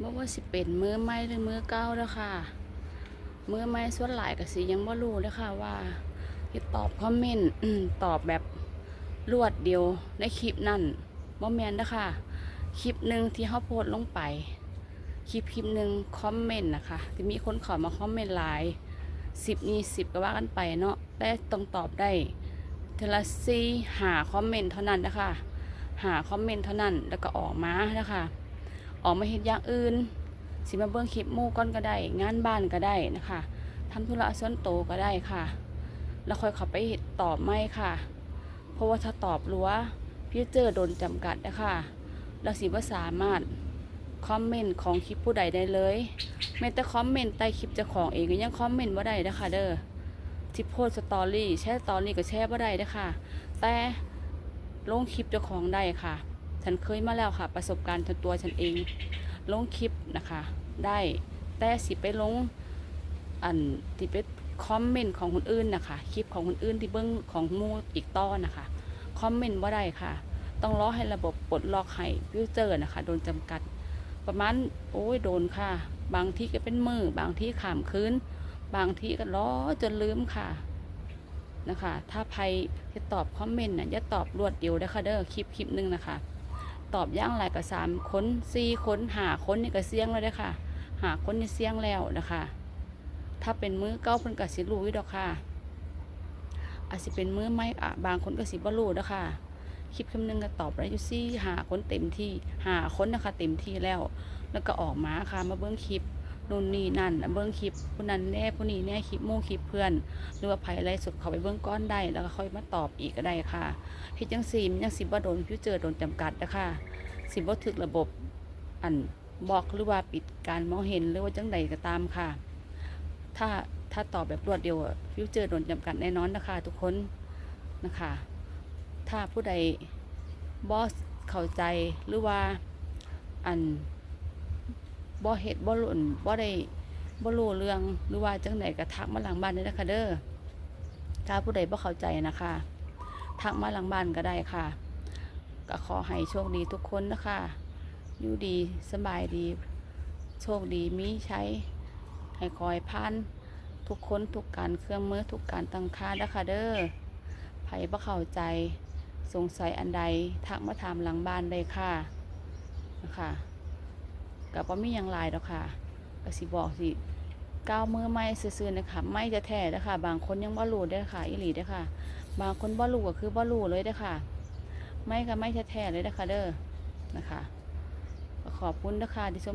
บ่ว่าสิเป็นมือใหม่หรือมือเก่าเด้อค่ะ มือใหม่ส่วนหลายก็สิยังบ่รู้เด้อค่ะว่าเฮ็ดตอบคอมเมนต์ตอบแบบรวดเดียวในคลิปนั่นบ่แม่นเด้อค่ะคลิปหนึ่งที่เขาโพสต์ลงไป คลิปคลิปหนึ่งคอมเมนต์นะคะที่มีคนข้ามาคอมเมนต์หลายสิบนี่สิบก็ว่ากันไปเนาะแต่ต้องตอบได้เทละซีหาคอมเมนต์เท่านั้นนะคะหาคอมเมนต์เท่านั้นแล้วก็ออกมานะคะ ออกมาเฮ็ดอย่างอื่น สิมาเบิ่งคลิปมู่ก่อนก็ได้ งานบ้านก็ได้นะคะทำธุระส่วนโตวก็ได้ค่ะ แล้วค่อยเข้าไปตอบไม่ค่ะ เพราะว่าถ้าตอบรัวพี่เจอโดนจำกัดนะคะแล้วสิว่าสามารถคอมเมนต์ของคลิปผู้ใดได้เลยแม้แต่คอมเมนต์ใต้คลิปจ้าของเองก็ยังคอมเมนต์ว่าได้นะคะเด้อที่โพสต์สตอรี่แชร์สตอรี่ก็แชร์ว่าได้เด้อค่ะแต่ลงคลิปจ้าของได้ค่ะ ฉันเคยมาแล้วค่ะ ประสบการณ์ส่วนตัวฉันเอง ลงคลิปนะคะ ได้แต่สิไปลงอันที่ไปคอมเมนต์ของคนอื่นนะคะ คลิปของคนอื่นที่เบิ้งของมูอีกต้อนนะคะ คอมเมนต์ว่าได้ค่ะ ต้องรอให้ระบบปลดล็อกให้ฟิวเจอร์นะคะ โดนจำกัด ประมาณโอ้ยโดนค่ะ บางที่ก็เป็นมือบางที่ขามคืนบางที่ก็ล้อจนลืมค่ะนะคะ ถ้าใครจะตอบคอมเมนต์น่ะอย่าตอบรวดเดียวนะคะเด้อคลิปคลิปหนึงนะคะ ตอบย่างไรก็สามคนสี่คนหาคนนี่ก็เสี่ยงแล้วด้ค่ะ หาคนนี่เสี่ยงแล้วนะคะ ถ้าเป็นมือเก้าเพิ่นก็สิรู้อยู่ดอกค่ะ อาจจะเป็นมือไม่อะบางคนก็สิบ่รู้ด้อค่ะคลิปคำนึงก็ตอบได้อยู่ซี่หาคนเต็มที่หาคนนะคะ เต็มที่แล้ว แล้วก็ออกมาค่ะมาเบื้องคลิป นู่นนี่นั่นเบิ้องคลิปผู้นั้นแน่ผู้นี้แน่คลิปมู่คลิปเพื่อน หรือว่าไผอะไรสุดเขาไปเบิ้องก้อนได้แล้วก็ค่อยมาตอบอีกก็ได้ค่ะเฮ็ดจังซี่มันยังสิบ่โดนฟิวเจอโดนจำกัดนะคะสิบ่ถึกระบบอันบอกหรือว่าปิดการมองเห็นหรือว่าจังใดก็ตามค่ะ ถ้าถ้าตอบแบบรวดเดียวอะฟิวเจอร์โดนจำกัดแน่นอนนะคะ ทุกคนนะคะ ถ้าผู้ใดบอสเข้าใจหรือว่าอัน บอเฮ็ดบอหลุนบอได้บอรู้เรื่องหรือว่าจังไหนก็ทักมาหลังบ้านได้นะคะเด้อถ้าผู้ใดบ่เข้าใจนะคะ ทักมาหลังบ้านก็ได้ค่ะ ก็ขอให้โชคดีทุกคนนะคะอยู่ดีสบายดี โชคดีมีใช้ ให้คอยพันทุกคนทุกการเครื่องมือทุกการตั้งค่านะคะเด้อไผบ่เข้าใจสงสัยอันใด ทักมาถามหลังบ้านได้ค่ะนะคะ กับว่ามีอยังหลายดอกค่ะก็สิบอกสิก้าวมือไม่ซื่อๆนะคะไม่จะแท้นะคะบางคนยังบ่รูดได้ค่ะอิหลีได้ค่ะ บางคนบ่รูก็คือบ่รูเลยเด้อค่ะ ไม่ก็ไม่แท้ๆเลยนะคะเด้อนะคะขอบคุณนะคะที่ชม